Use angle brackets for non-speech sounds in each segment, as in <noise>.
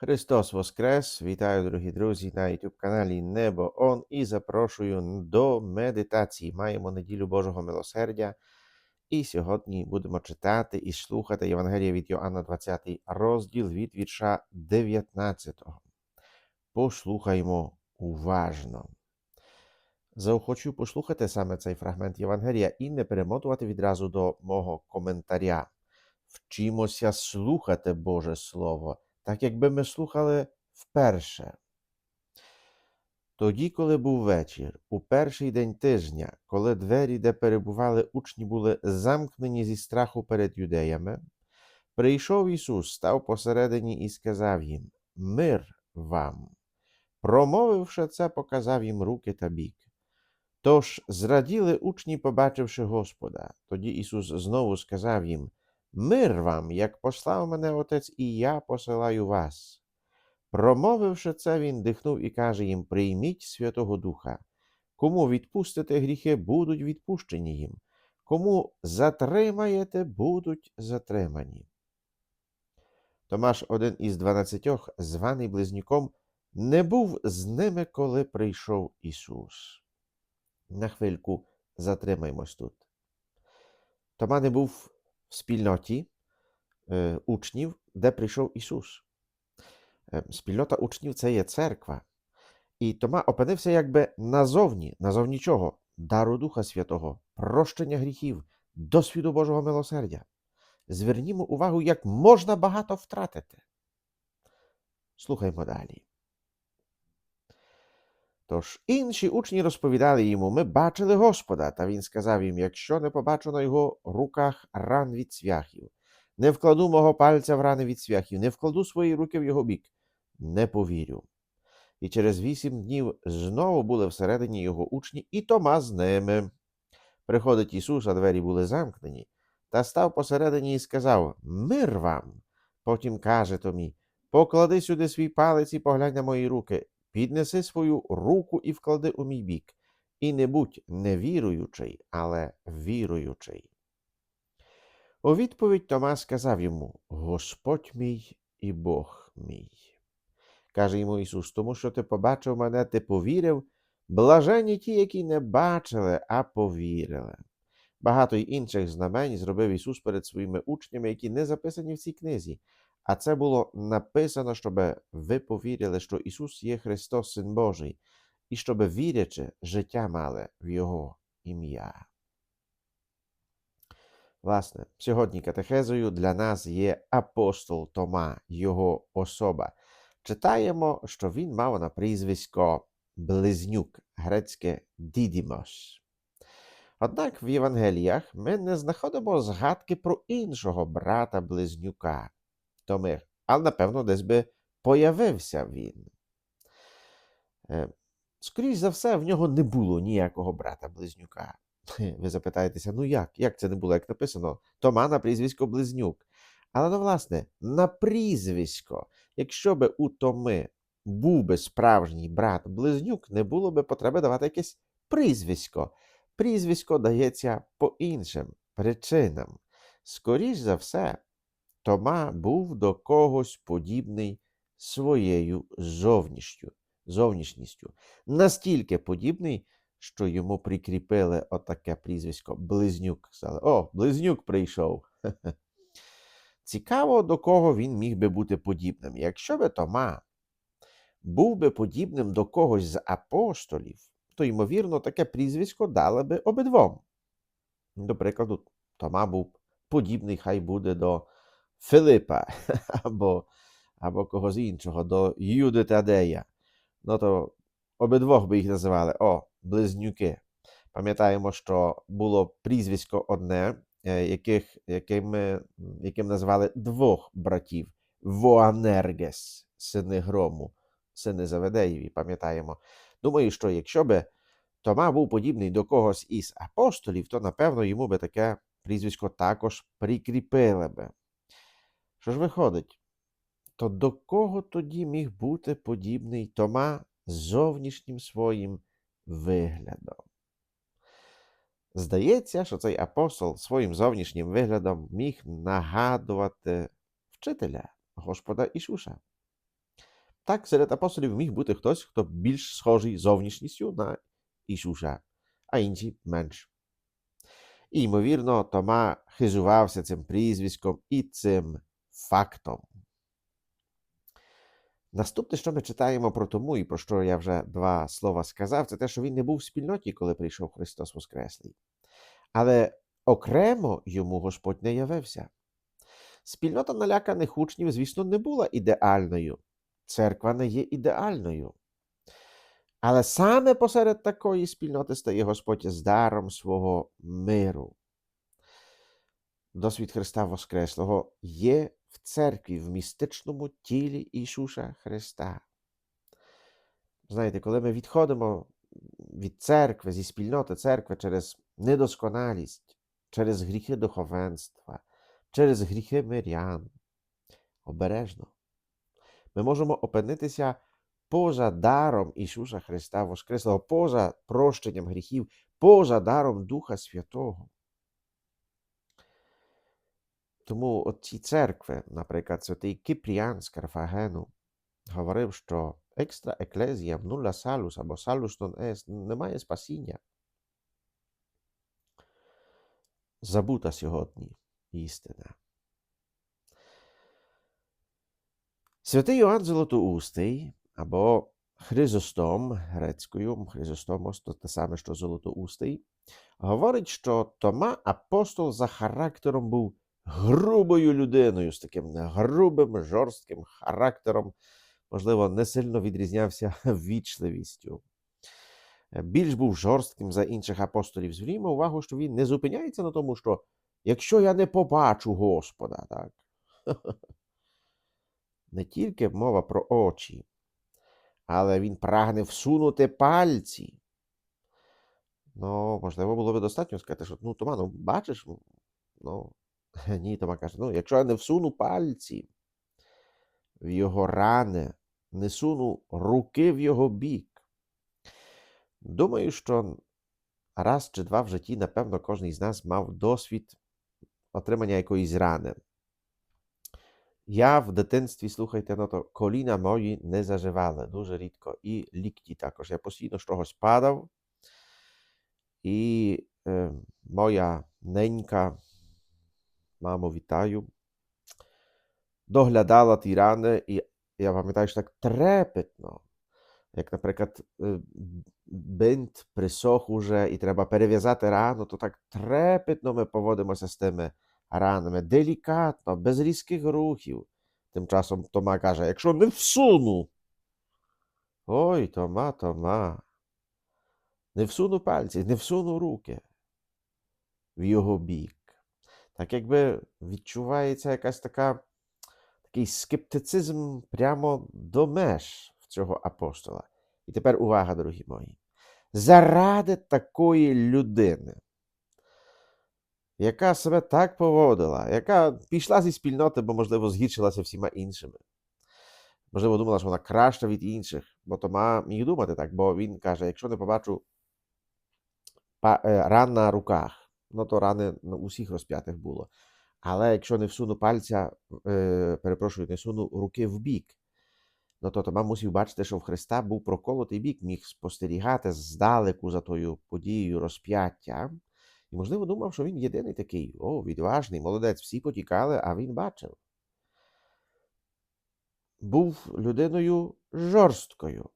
Христос Воскрес! Вітаю, дорогі друзі, на youtube каналі Небо Он і запрошую до медитації. Маємо неділю Божого милосердя. І сьогодні будемо читати і слухати Євангелія від Йоанна 20 розділ від вірша 19. Послухаймо уважно. Заохочу послухати саме цей фрагмент Євангелія і не перемотувати відразу до мого коментаря. Вчимося слухати Боже Слово так якби ми слухали вперше. Тоді, коли був вечір, у перший день тижня, коли двері, де перебували учні, були замкнені зі страху перед юдеями, прийшов Ісус, став посередині і сказав їм: Мир вам. Промовивши це, показав їм руки та бік. Тож зраділи учні, побачивши Господа. Тоді Ісус знову сказав їм: Мир вам, як послав мене Отець, і я посилаю вас. Промовивши це, він дихнув і каже їм: Прийміть Святого Духа. Кому відпустите гріхи, будуть відпущені їм, кому затримаєте, будуть затримані. Томаш, один із дванадцятьох, званий близнюком, не був з ними, коли прийшов Ісус. На хвильку затримаймось тут. Тома не був в спільноті е, учнів, де прийшов Ісус. Е, Спільнота учнів це є церква. І Тома опинився якби назовні, назовні чого? Дару Духа Святого, прощення гріхів, досвіду Божого милосердя. Звернімо увагу, як можна багато втратити. Слухаймо далі. Тож інші учні розповідали йому: Ми бачили Господа, та він сказав їм: Якщо не побачу на його руках ран від цвяхів, не вкладу мого пальця в рани від цвяхів, не вкладу свої руки в його бік, не повірю. І через вісім днів знову були всередині його учні, і Тома з ними. Приходить Ісус, а двері були замкнені, та став посередині і сказав: Мир вам. Потім каже Томі: Поклади сюди свій палець і поглянь на мої руки, піднеси свою руку і вклади у мій бік, і не будь невіруючий, але віруючий. У відповідь Тома сказав йому: Господь мій і Бог мій. Каже йому Ісус, тому що ти побачив мене, ти повірив, блажені ті, які не бачили, а повірили. Багато й інших знамень зробив Ісус перед своїми учнями, які не записані в цій книзі. А це було написано, щоб ви повірили, що Ісус є Христос, Син Божий, і щоб вірячи, життя мали в Його ім'я. Власне, сьогодні катехезою для нас є апостол Тома, його особа. Читаємо, що він мав на прізвисько Близнюк, грецьке Дідімос. Однак в Євангеліях ми не знаходимо згадки про іншого брата близнюка Томи, але напевно десь би появився він. Е, Скоріше за все, в нього не було ніякого брата близнюка. Ви запитаєтеся, ну як? Як це не було? Як написано? Тома на прізвисько Близнюк. Але ну, власне, на прізвисько, якщо би у Томи був би справжній брат близнюк, не було би потреби давати якесь прізвисько. Прізвисько дається по іншим причинам. Скоріш за все, Тома був до когось подібний своєю зовнішню, зовнішністю. Настільки подібний, що йому прикріпили отаке прізвисько Близнюк. О, близнюк прийшов. <laughs> Цікаво, до кого він міг би бути подібним. Якщо би Тома був би подібним до когось з апостолів, то, ймовірно, таке прізвисько дали би обидвом. До прикладу, Тома був подібний, хай буде до Филипа <laughs> або, або когось іншого, до Юди Тадея. Ну то обидвох би їх називали О, близнюки. Пам'ятаємо, що було прізвисько одне, е, яких, яким, яким назвали двох братів Воанергес, сини грому, сини Заведеєві, пам'ятаємо. Думаю, що якщо би Тома був подібний до когось із апостолів, то напевно йому би таке прізвисько також прикріпили би. Що ж виходить? То до кого тоді міг бути подібний Тома зовнішнім своїм виглядом? Здається, що цей апостол своїм зовнішнім виглядом міг нагадувати вчителя Господа Ісуса. Так, серед апостолів міг бути хтось, хто більш схожий зовнішністю на Ісуса, а інші менш. І, ймовірно, Тома хизувався цим прізвиськом і цим фактом. Наступне, що ми читаємо про тому, і про що я вже два слова сказав, це те, що він не був в спільноті, коли прийшов Христос Воскреслий. Але окремо йому Господь не явився. Спільнота наляканих учнів, звісно, не була ідеальною. Церква не є ідеальною. Але саме посеред такої спільноти стає Господь з даром свого миру. Досвід Христа Воскреслого є в церкві, в містичному тілі Ісуса Христа. Знаєте, коли ми відходимо від церкви, зі спільноти церкви через недосконалість, через гріхи духовенства, через гріхи мирян, обережно, ми можемо опинитися поза даром Ісуса Христа Воскреслого, поза прощенням гріхів, поза даром Духа Святого. Тому от ці церкви, наприклад, святий Кипріан з Карфагену, говорив, що екстра еклезія нула салус або салус нон ест не має спасіння. Забута сьогодні істина. Святий Йоанн Золотоустий або Хризостом грецькою, Хризостомос то те саме, що Золотоустий, говорить, що Тома апостол за характером був грубою людиною, з таким грубим, жорстким характером, можливо, не сильно відрізнявся <laughs> вічливістю. Більш був жорстким за інших апостолів. Звернімо увагу, що він не зупиняється на тому, що якщо я не побачу Господа, так? <laughs> Не тільки мова про очі, але він прагне всунути пальці. Ну, можливо, було би достатньо сказати, що ну, Тома, бачиш, ну, <laughs> ні, Тома каже, ну, якщо я не всуну пальці в його рани, не суну руки в його бік. Думаю, що раз чи два в житті, напевно, кожен з нас мав досвід отримання якоїсь рани. Я в дитинстві, слухайте, ну то коліна мої не заживали дуже рідко, і лікті також. Я постійно з чогось падав, і е, моя ненька, мамо, вітаю, доглядала ті рани, і я пам'ятаю, що так трепетно, як, наприклад, е, бинт присох уже і треба перев'язати рану, то так трепетно ми поводимося з тими ранами, делікатно, без різких рухів. Тим часом Тома каже: якщо не всуну. Ой, Тома, Тома. Не всуну пальці, не всуну руки в його бік. Так якби відчувається якась така, такий скептицизм прямо до меж в цього апостола. І тепер увага, дорогі мої. Заради такої людини яка себе так поводила, яка пішла зі спільноти, бо, можливо, згіршилася всіма іншими. Можливо, думала, що вона краща від інших, бо Тома міг думати так, бо він каже: якщо не побачу е, ран на руках, ну то рани на усіх розп'ятих було. Але якщо не всуну пальця, е, перепрошую, не суну руки в бік, ну то Тома мусив бачити, що в Христа був проколотий бік, міг спостерігати здалеку за тою подією розп'яття. І, можливо, думав, що він єдиний такий, о, відважний, молодець, всі потікали, а він бачив. Був людиною жорсткою.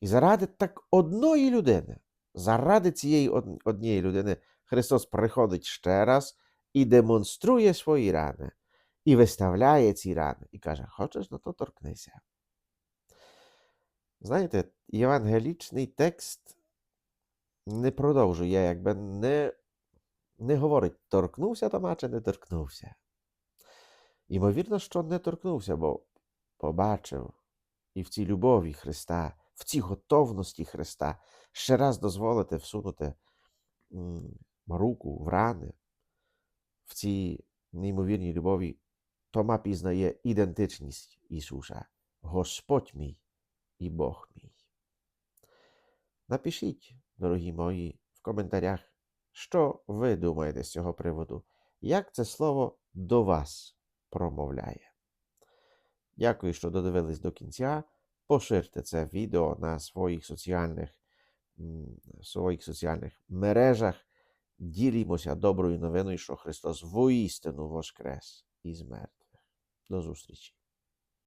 І заради так одної людини, заради цієї однієї людини, Христос приходить ще раз і демонструє свої рани, і виставляє ці рани, і каже: Хочеш на то торкнися. Знаєте, євангелічний текст не продовжує, якби не не говорить, торкнувся Тома чи не торкнувся. Ймовірно, що не торкнувся, бо побачив і в цій любові Христа, в цій готовності Христа ще раз дозволити всунути руку в рани, в цій неймовірній любові, Тома пізнає ідентичність Ісуса, Господь мій і Бог мій. Напишіть, дорогі мої, в коментарях, що ви думаєте з цього приводу, як це слово до вас промовляє. Дякую, що додивились до кінця. Поширте це відео на своїх соціальних, своїх соціальних мережах. Ділімося доброю новиною, що Христос воістину воскрес із мертвих. До зустрічі!